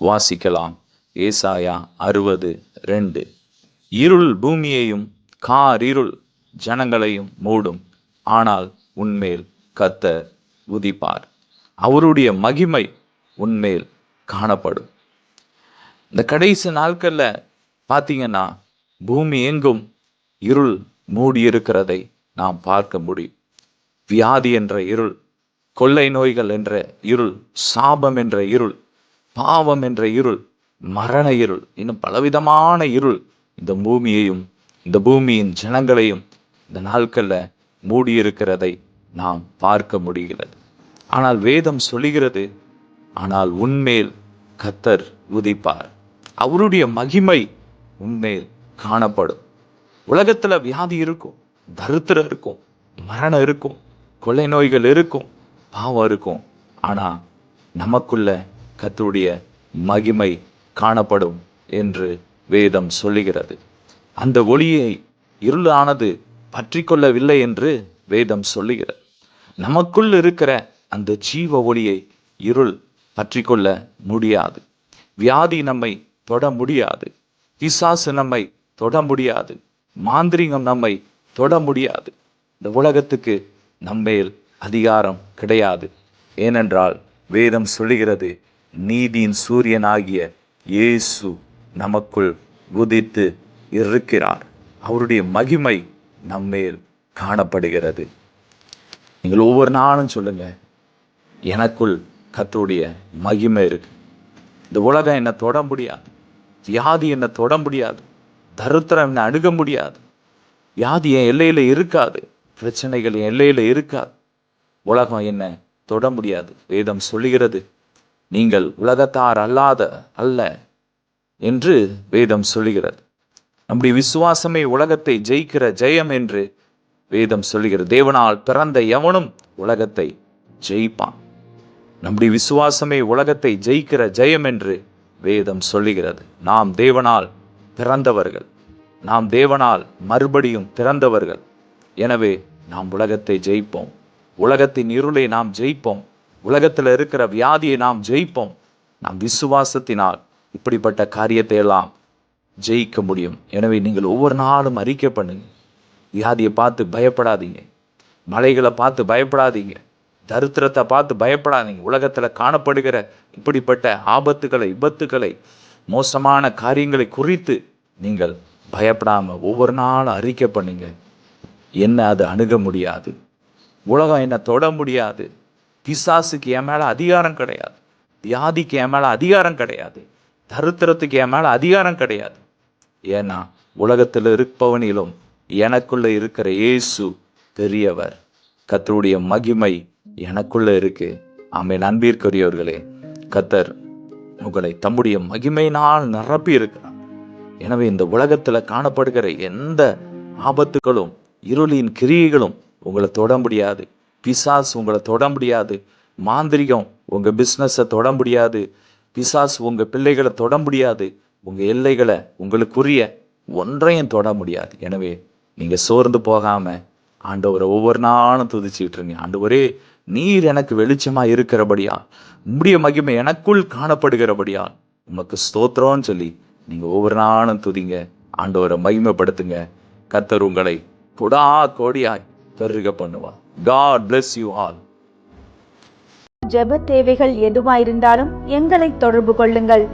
வாசிக்கலாம். ஏசாயா அறுபது ரெண்டு. இருள் பூமியையும் கார் இருள் ஜனங்களையும் மூடும். ஆனால் உன்மேல் கத்த உதிப்பார். அவருடைய மகிமை உன்மேல் காணப்படும். இந்த கடைசி நாட்களில் பார்த்தீங்கன்னா பூமி எங்கும் இருள் மூடி இருக்கிறதை நாம் பார்க்க முடியும். வியாதி என்ற இருள் கொள்ளை நோய்கள் என்ற இருள் சாபம் என்ற இருள் பாவம் என்ற இருள் மரண இருள் இன்னும் பலவிதமான இருள் இந்த பூமியையும் இந்த பூமியின் ஜனங்களையும் இந்த நாட்களில் மூடியிருக்கிறதை நாம் பார்க்க முடிகிறது. ஆனால் வேதம் சொல்லுகிறது ஆனால் உன்மேல் கத்தர் உதிப்பார். அவருடைய மகிமை உன்மேல் காணப்படும். உலகத்தில் வியாதி இருக்கும் தரித்திரம் இருக்கும் மரணம் இருக்கும் கொள்ளை நோய்கள் இருக்கும் பாவம் இருக்கும். ஆனால் நமக்குள்ள கத்தருடைய மகிமை காணப்படும் என்று வேதம் சொல்லுகிறது. அந்த ஒளியை இருளானது பற்றி கொள்ளவில்லை என்று வேதம் சொல்லுகிறது. நமக்குள் இருக்கிற அந்த ஜீவ ஒளியை இருள் பற்றி கொள்ள முடியாது. வியாதி நம்மை தொட முடியாது. பிசாசு நம்மை தொட முடியாது. மாந்திரிகம் நம்மை தொட முடியாது. இந்த உலகத்துக்கு நம்மேல் அதிகாரம் கிடையாது. ஏனென்றால் வேதம் சொல்லுகிறது நீதியின் சூரியனாகிய இயேசு நமக்குள் உதித்து இருக்கிறார். அவருடைய மகிமை நம்மேல் காணப்படுகிறது. நீங்கள் ஒவ்வொரு நாளும் சொல்லுங்க எனக்குள் கத்தருடைய மகிமை இருக்கு. இந்த உலகம் என்னை தொட முடியாது. வியாதி என்னை தொட முடியாது. தருத்திரம் என்னை அணுக முடியாது. வியாதி என் எல்லையில் இருக்காது. பிரச்சனைகள் என் எல்லையில் இருக்காது. உலகம் என்ன தொட முடியாது. வேதம் சொல்லுகிறது நீங்கள் உலகத்தார் அல்லாத அல்ல என்று வேதம் சொல்லுகிறது. நம்முடைய விசுவாசமே உலகத்தை ஜெயிக்கிற ஜெயம் என்று வேதம் சொல்லுகிறது. தேவனால் பிறந்த எவனும் உலகத்தை ஜெயிப்பான். நம்முடைய விசுவாசமே உலகத்தை ஜெயிக்கிற ஜெயம் என்று வேதம் சொல்லுகிறது. நாம் தேவனால் பிறந்தவர்கள். நாம் தேவனால் மறுபடியும் பிறந்தவர்கள். எனவே நாம் உலகத்தை ஜெயிப்போம். உலகத்தின் இருளை நாம் ஜெயிப்போம். உலகத்தில் இருக்கிற வியாதியை நாம் ஜெயிப்போம். நாம் விசுவாசத்தினால் இப்படிப்பட்ட காரியத்தை எல்லாம் ஜெயிக்க முடியும். எனவே நீங்கள் ஒவ்வொரு நாளும் அறிக்கை பண்ணுங்க. வியாதியை பார்த்து பயப்படாதீங்க. மலைகளை பார்த்து பயப்படாதீங்க. தரித்திரத்தை பார்த்து பயப்படாதீங்க. உலகத்தில் காணப்படுகிற இப்படிப்பட்ட ஆபத்துகளை விபத்துக்களை மோசமான காரியங்களை குறித்து நீங்கள் பயப்படாமல் ஒவ்வொரு நாளும் அறிக்கை பண்ணுங்க. என்ன அது அணுக முடியாது. உலகம் என்ன தொட முடியாது. பிசாசுக்கு என் மேலே அதிகாரம் கிடையாது. வியாதிக்கு என் மேலே அதிகாரம் கிடையாது. தருத்திரத்துக்கு என் மேலே அதிகாரம் கிடையாது. ஏன்னா உலகத்தில் இருப்பவனிலும் எனக்குள்ளே இருக்கிற இயேசு பெரியவர். கத்தருடைய மகிமை எனக்குள்ள இருக்கு. ஆமை நன்பிற்குரியவர்களே கத்தர் உங்களை தம்முடைய மகிமையினால் நிரப்பி இருக்கிறார். எனவே இந்த உலகத்தில் காணப்படுகிற எந்த ஆபத்துகளும் இருளின் கிரியைகளும் உங்களை தொட முடியாது. பிசாஸ் உங்களை தொட முடியாது. மாந்திரிகம் உங்கள் பிஸ்னஸை தொட முடியாது. பிசாஸ் உங்கள் பிள்ளைகளை தொட முடியாது. உங்கள் எல்லைகளை உங்களுக்குரிய ஒன்றையும் தொட முடியாது. எனவே நீங்கள் சோர்ந்து போகாமல் ஆண்டவரை ஒவ்வொரு நாளும் துதிச்சுட்டு இருங்க. ஆண்டவரே நீர் எனக்கு வெளிச்சமாக இருக்கிறபடியா உம்முடைய மகிமை எனக்குள் காணப்படுகிறபடியா உமக்கு ஸ்தோத்திரம்னு சொல்லி நீங்கள் ஒவ்வொரு நாளும் துதிங்க. ஆண்டவரை மகிமைப்படுத்துங்க. கத்தர் உங்களை கொடா கோடியாய் பெருக பண்ணுவார் காட் பிளஸ் யூ ஆல் ஜெப தேவைகள் எதுவாயிருந்தாலும் எங்களை தொடர்பு கொள்ளுங்கள்.